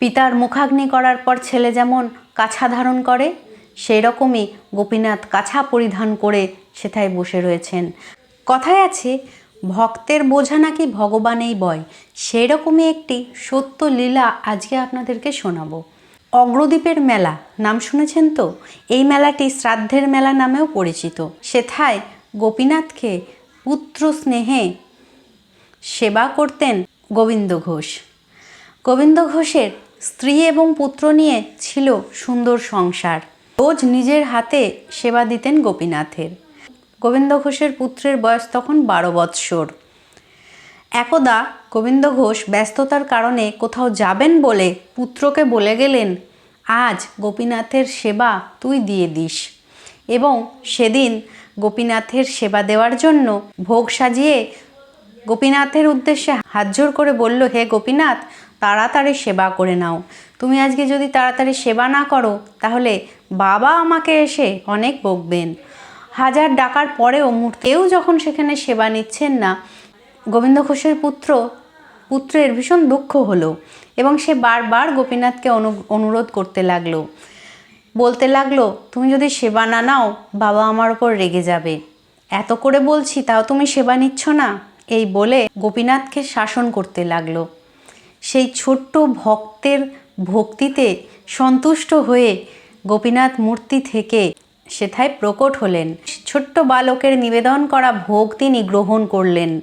পিতার মুখাগ্নি করার পর ছেলে যেমন কাছা ধারণ করে সেই রকমই গোপীনাথ কাছা পরিধান করে সেথায় বসে রয়েছেন। কথায় আছে, ভক্তের বোঝা নাকি ভগবানেই বয়। সেই রকমই একটি সত্য লীলা আজকে আপনাদেরকে শোনাবো। অগ্রদ্বীপের মেলা, নাম শুনেছেন তো? এই মেলাটি শ্রাদ্ধের মেলা নামেও পরিচিত। সেথায় গোপীনাথকে পুত্র স্নেহে সেবা করতেন গোবিন্দ ঘোষ। গোবিন্দ ঘোষের স্ত্রী এবং পুত্র নিয়ে ছিল সুন্দর সংসার। রোজ নিজের হাতে সেবা দিতেন গোপীনাথের। গোবিন্দ ঘোষের পুত্রের বয়স তখন বারো বৎসর। একদা গোবিন্দ ঘোষ ব্যস্ততার কারণে কোথাও যাবেন বলে পুত্রকে বলে গেলেন, আজ গোপীনাথের সেবা তুই দিয়ে দিস। এবং সেদিন গোপীনাথের সেবা দেওয়ার জন্য ভোগ সাজিয়ে গোপীনাথের উদ্দেশ্যে হাত জোর করে বলল, হে গোপীনাথ তাড়াতাড়ি সেবা করে নাও। তুমি আজকে যদি তাড়াতাড়ি সেবা না করো, তাহলে বাবা আমাকে এসে অনেক বকবেন। হাজার ডাকার পরেও মূর্তেও যখন সেখানে সেবা নিচ্ছেন না, গোবিন্দ ঘোষের পুত্র, পুত্রের ভীষণ দুঃখ হলো এবং সে বারবার গোপীনাথকে অনু, অনুরোধ করতে লাগল। বলতে লাগল, তুমি যদি সেবা না নাও, বাবা আমার ওপর রেগে যাবে। এত করে বলছি, তাও তুমি সেবা নিচ্ছ না? এই বলে গোপীনাথকে শাসন করতে লাগল। সেই ছোট্ট ভক্তের ভক্তিতে সন্তুষ্ট হয়ে গোপীনাথ মূর্তি থেকে সেথায় প্রকট হলেন। ছোট্ট বালকের নিবেদন করা ভোগ তিনি গ্রহণ করলেন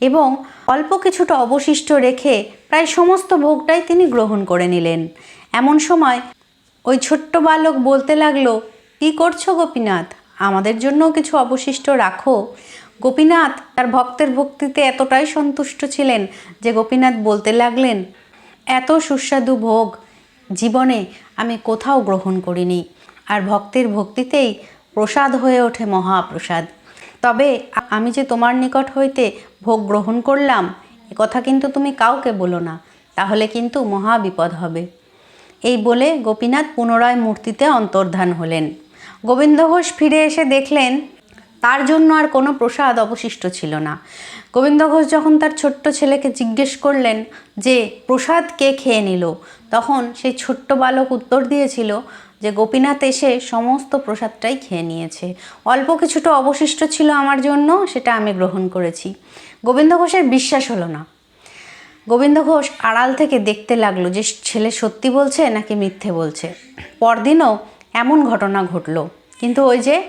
এবং অল্প কিছুটা অবশিষ্ট রেখে প্রায় সমস্ত ভোগটাই তিনি গ্রহণ করে নিলেন। এমন সময় ওই ছোট্ট বালক বলতে লাগল, কি করছ গোপীনাথ? আমাদের জন্য কিছু অবশিষ্ট রাখো। গোপীনাথ তার ভক্তের ভক্তিতে এতটাই সন্তুষ্ট ছিলেন যে গোপীনাথ বলতে লাগলেন, এত সুস্বাদু ভোগ, জীবনে আমি কোথাও গ্রহণ করিনি। আর ভক্তের ভক্তিতেই প্রসাদ হয়ে ওঠে মহাপ্রসাদ। তবে আমি যে তোমার নিকট হইতে ভোগ গ্রহণ করলাম, এ কথা কিন্তু তুমি কাউকে বলো না, তাহলে কিন্তু মহা বিপদ হবে। এই বলে গোপীনাথ পুনরায় মূর্তিতে অন্তর্ধান হলেন। গোবিন্দ ঘোষ ফিরে এসে দেখলেন তার জন্য আর কোনো প্রসাদ অবশিষ্ট ছিল না। গোবিন্দ ঘোষ যখন তার ছোট্ট ছেলেকে জিজ্ঞেস করলেন যে, প্রসাদ কে খেয়ে নিল? তখন সেই ছোট্ট বালক উত্তর দিয়েছিল যে, গোপীনাথ এসে সমস্ত প্রসাদটাই খেয়ে নিয়েছে। অল্প কিছুটা অবশিষ্ট ছিল আমার জন্য, সেটা আমি গ্রহণ করেছি। গোবিন্দ ঘোষের বিশ্বাস হলো না। গোবিন্দ ঘোষ আড়াল থেকে দেখতে লাগল যে, ছেলে সত্যি বলছে নাকি মিথ্যে বলছে। পরদিনও এমন ঘটনা ঘটলো। কিন্তু ওই যে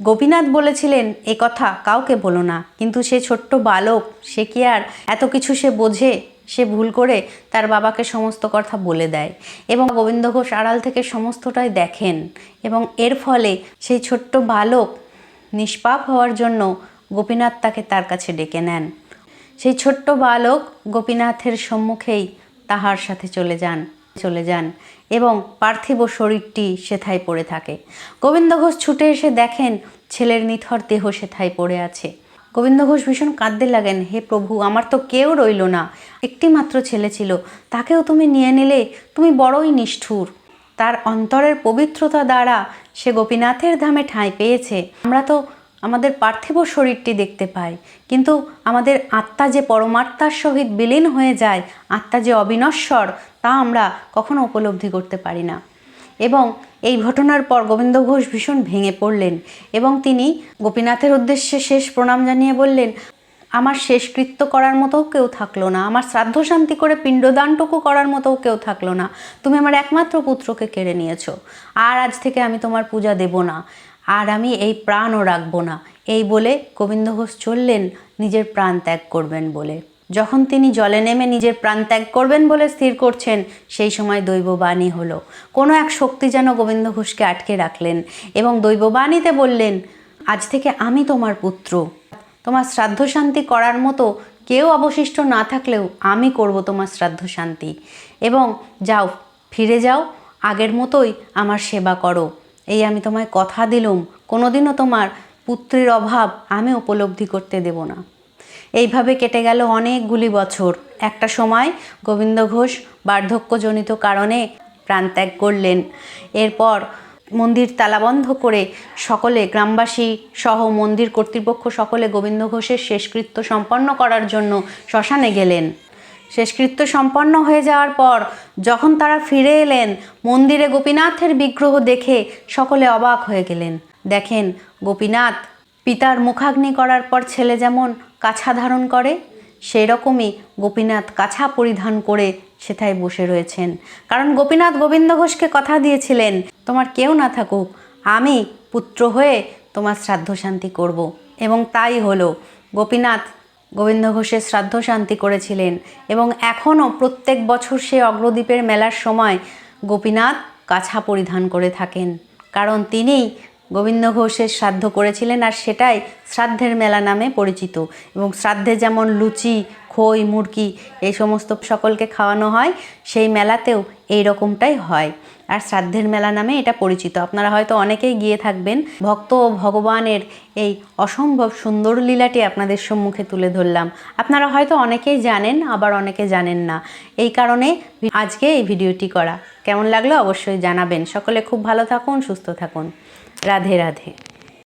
গোপীনাথ বলেছিলেন, এ কথা কাউকে বলো না। কিন্তু সে ছোট্ট বালক, সে কি আর এত কিছু সে বোঝে? সে ভুল করে তার বাবাকে সমস্ত কথা বলে দেয় এবং গোবিন্দ ঘোষ আড়াল থেকে সমস্তটাই দেখেন এবং এর ফলে সেই ছোট্ট বালক নিষ্পাপ হওয়ার জন্য গোপীনাথ তাকে তার কাছে ডেকে নেন। সেই ছোট্ট বালক গোপীনাথের সম্মুখেই তাহার সাথে চলে যান। চলে যান এবং পার্থিব শরীরটি সেথায় পড়ে থাকে। গোবিন্দ ঘোষ ছুটে এসে দেখেন ছেলের নিথর দেহ সেথায় পড়ে আছে। গোবিন্দ ঘোষ ভীষণ কাঁদতে লাগেন, হে প্রভু, আমার তো কেউ রইল না। একটি মাত্র ছেলে ছিল, তাকেও তুমি নিয়ে নিলে, তুমি বড়ই নিষ্ঠুর। তার অন্তরের পবিত্রতা দ্বারা সে গোপীনাথের ধামে ঠাঁই পেয়েছে। আমরা তো আমাদের পার্থিব শরীরটি দেখতে পাই কিন্তু আমাদের আত্মা যে পরমাত্মার সহিত বিলীন হয়ে যায়, আত্মা যে অবিনশ্বর, তা আমরা কখনো উপলব্ধি করতে পারি না। এবং এই ঘটনার পর গোবিন্দ ঘোষ ভীষণ ভেঙে পড়লেন এবং তিনি গোপীনাথের উদ্দেশ্যে শেষ প্রণাম জানিয়ে বললেন, আমার শেষকৃত্য করার মতো কেউ থাকল না। আমার শ্রাদ্ধ শান্তি করে পিণ্ডদানটুকু করার মতো কেউ থাকল না। তুমি আমার একমাত্র পুত্রকে কেড়ে নিয়েছো। আর আজ থেকে আমি তোমার পূজা দেব না। আর আমি এই প্রাণও রাখব না। এই বলে গোবিন্দ ঘোষ চললেন, নিজের প্রাণ ত্যাগ করবেন বলে। যখন তিনি জলে নেমে নিজের প্রাণ ত্যাগ করবেন বলে স্থির করছেন, সেই সময় দৈববাণী হলো। কোনো এক শক্তি যেন গোবিন্দ ঘোষকে আটকে রাখলেন এবং দৈববাণীতে বললেন, আজ থেকে আমি তোমার পুত্র। তোমার শ্রাদ্ধ শান্তি করার মতো কেউ অবশিষ্ট না থাকলেও আমি করব তোমার শ্রাদ্ধ শান্তি। এবং যাও, ফিরে যাও, আগের মতোই আমার সেবা করো। এই আমি তোমায় কথা দিলুম, কোনোদিনও তোমার পুত্রের অভাব আমি উপলব্ধি করতে দেব না। এইভাবে কেটে গেল অনেকগুলি বছর। একটা সময় গোবিন্দ ঘোষ বার্ধক্যজনিত কারণে প্রাণত্যাগ করলেন। এরপর মন্দির তালাবন্ধ করে সকলে, গ্রামবাসী সহ মন্দির কর্তৃপক্ষ সকলে গোবিন্দ ঘোষের শেষকৃত্য সম্পন্ন করার জন্য শ্মশানে গেলেন। শেষকৃত্য সম্পন্ন হয়ে যাওয়ার পর যখন তারা ফিরে এলেন, মন্দিরে গোপীনাথের বিগ্রহ দেখে সকলে অবাক হয়ে গেলেন। দেখেন, গোপীনাথ পিতার মুখাগ্নি করার পর ছেলে যেমন কাছা ধারণ করে সেই রকমই গোপীনাথ কাছা পরিধান করে সেথায় বসে রয়েছেন। কারণ গোপীনাথ গোবিন্দ ঘোষকে কথা দিয়েছিলেন, তোমার কেউ না থাকুক, আমি পুত্র হয়ে তোমার শ্রাদ্ধ শান্তি করব। এবং তাই হলো, গোপীনাথ গোবিন্দ ঘোষের শ্রাদ্ধ শান্তি করেছিলেন এবং এখনও প্রত্যেক বছর সে অগ্রদ্বীপের মেলার সময় গোপীনাথ কাছা পরিধান করে থাকেন। কারণ তিনিই গোবিন্দ ঘোষের শ্রাদ্ধ করেছিলেন আর সেটাই শ্রাদ্ধের মেলা নামে পরিচিত এবং শ্রাদ্ধে যেমন লুচি, খই, মুরগি এই সমস্ত সকলকে খাওয়ানো হয়, সেই মেলাতেও এই রকমটাই হয়। আর শ্রাদ্ধের মেলা নামে এটা পরিচিত। আপনারা হয়তো অনেকেই গিয়ে থাকবেন। ভক্ত ও ভগবানের এই অসম্ভব সুন্দর লীলাটি আপনাদের সম্মুখে তুলে ধরলাম। আপনারা হয়তো অনেকেই জানেন, আবার অনেকে জানেন না। এই কারণে আজকে এই ভিডিওটি করা। কেমন লাগল অবশ্যই জানাবেন। সকলে খুব ভালো থাকুন, সুস্থ থাকুন। রাধে রাধে।